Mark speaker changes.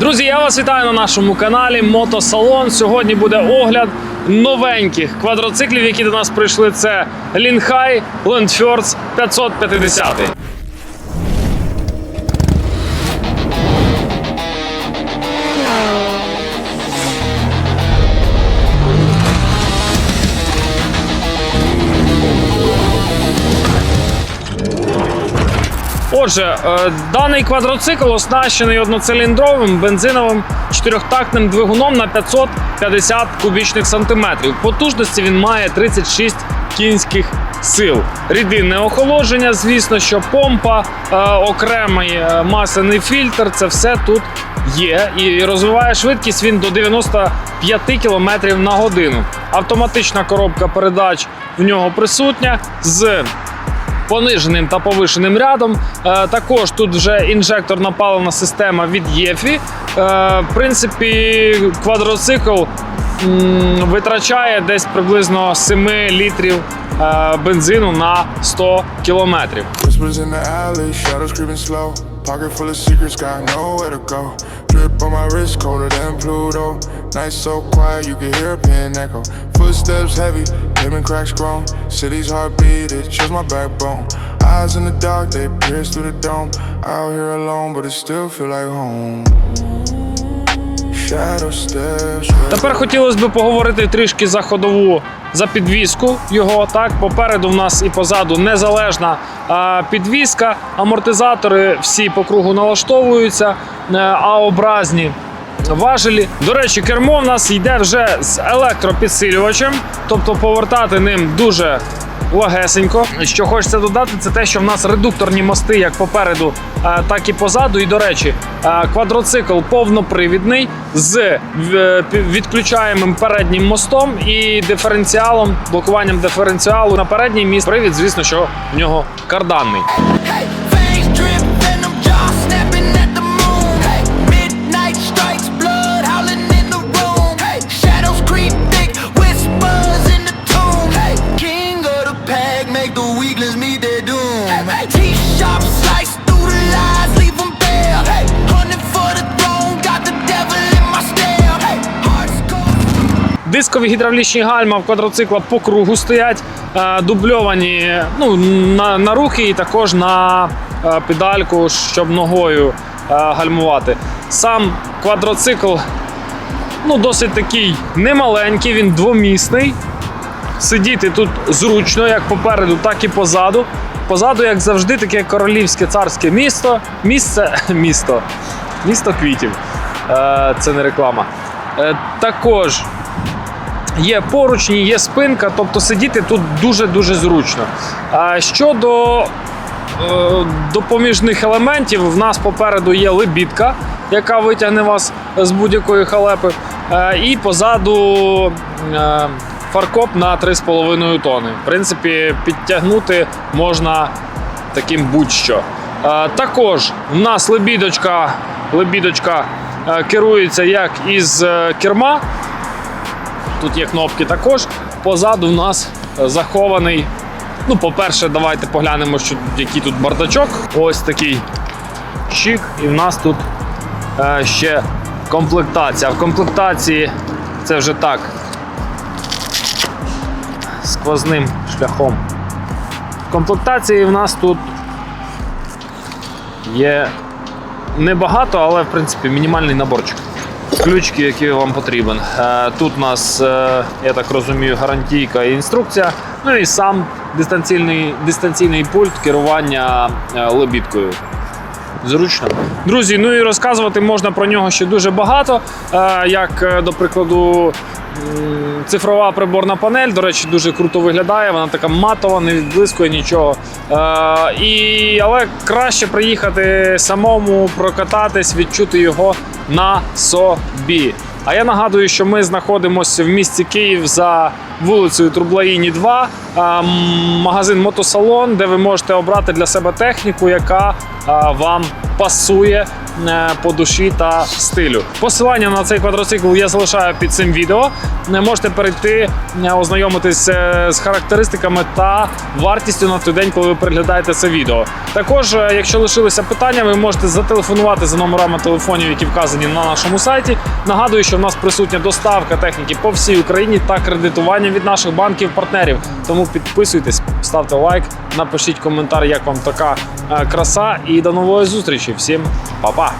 Speaker 1: Друзі, я вас вітаю на нашому каналі Мотосалон. Сьогодні буде огляд новеньких квадроциклів, які до нас прийшли. Це Лінхай Лендфьордс 550. Отже, е, даний квадроцикл оснащений одноциліндровим бензиновим чотирьохтактним двигуном на 550 кубічних сантиметрів. Потужності він має 36 кінських сил. Рідинне охолодження, звісно, що помпа, е, окремий е, масляний фільтр це все тут є. І розвиває швидкість він до 95 км на годину. Автоматична коробка передач в нього присутня з пониженим та повишеним рядом. Е, також тут вже інжекторна паливна система від ЄФІ. Е, в принципі, квадроцикл витрачає десь приблизно 7 літрів е, бензину на 100 кілометрів.
Speaker 2: Pocket full of secrets, got nowhere to go. Drip on my wrist, colder than Pluto. Night so quiet, you can hear a pin echo. Footsteps heavy, pavement cracks grown. City's heartbeat, it chills my backbone. Eyes in the dark, they pierce through the dome. Out here alone, but it still feel like home.
Speaker 1: Тепер хотілося б поговорити трішки за ходову за підвіску його. Так, попереду в нас і позаду незалежна а, підвіска. Амортизатори всі по кругу налаштовуються, е, А-образні. Важелі. До речі, кермо в нас йде вже з електропідсилювачем, тобто повертати ним дуже легесенько. Що хочеться додати, це те, що в нас редукторні мости як попереду, е, так і позаду. І до речі, е, квадроцикл повнопривідний з е, відключаємим переднім мостом і диференціалом, блокуванням диференціалу на передній міст. Привід, звісно, що в нього карданний. Дискові гідравлічні гальма в квадроцикла по кругу стоять, е, дубльовані ну, на, на рухи і також на е, педальку, щоб ногою е, гальмувати. Сам квадроцикл ну, досить такий немаленький, він двомісний. Сидіти тут зручно, як попереду, так і позаду. Позаду, як завжди, таке королівське царське місто. Місце місто. Місто квітів. Це не реклама. Також є поручні, є спинка, тобто сидіти тут дуже-дуже зручно. А щодо е, допоміжних елементів, в нас попереду є лебідка, яка витягне вас з будь-якої халепи. Е, і позаду е, фаркоп на 3,5 тони. В принципі, підтягнути можна таким будь-що. Також в нас лебідочка, лебідочка керується як із керма, Тут є кнопки також. Позаду в нас е, захований. Ну, по-перше, давайте поглянемо, що, який тут бардачок. Ось такий чик. І в нас тут е, ще комплектація. В комплектації це вже так. Сквозним шляхом. В комплектації в нас тут є небагато, але в принципі мінімальний наборчик. Ключики, які вам потрібен. Е, Тут у нас, е, я так розумію, гарантійка і інструкція. Ну і сам дистанційний, дистанційний пульт керування е, лебідкою. Зручно. Друзі, ну і розказувати можна про нього ще дуже багато. Як, до прикладу, цифрова приборна панель, до речі, дуже круто виглядає. Вона така матова, не відблискує нічого. Е, І, але краще приїхати самому, прокататись, відчути його на собі. А я нагадую, що ми знаходимося в місті Київ за вулицею Трублаїні 2, магазин Мотосалон, де ви можете обрати для себе техніку, яка вам пасує е, по душі та стилю. Посилання на цей квадроцикл я залишаю під цим відео. Не можете перейти, е, ознайомитись е, з характеристиками та вартістю на той день, коли ви переглядаєте це відео. Також, якщо лишилися питання, ви можете зателефонувати за номерами телефонів, які вказані на нашому сайті. Нагадую, що в нас присутня доставка техніки по всій Україні та кредитування від наших банків-партнерів. Тому підписуйтесь, ставте лайк, напишіть коментар, як вам така е, краса. І до нової зустрічі. Всім па-па!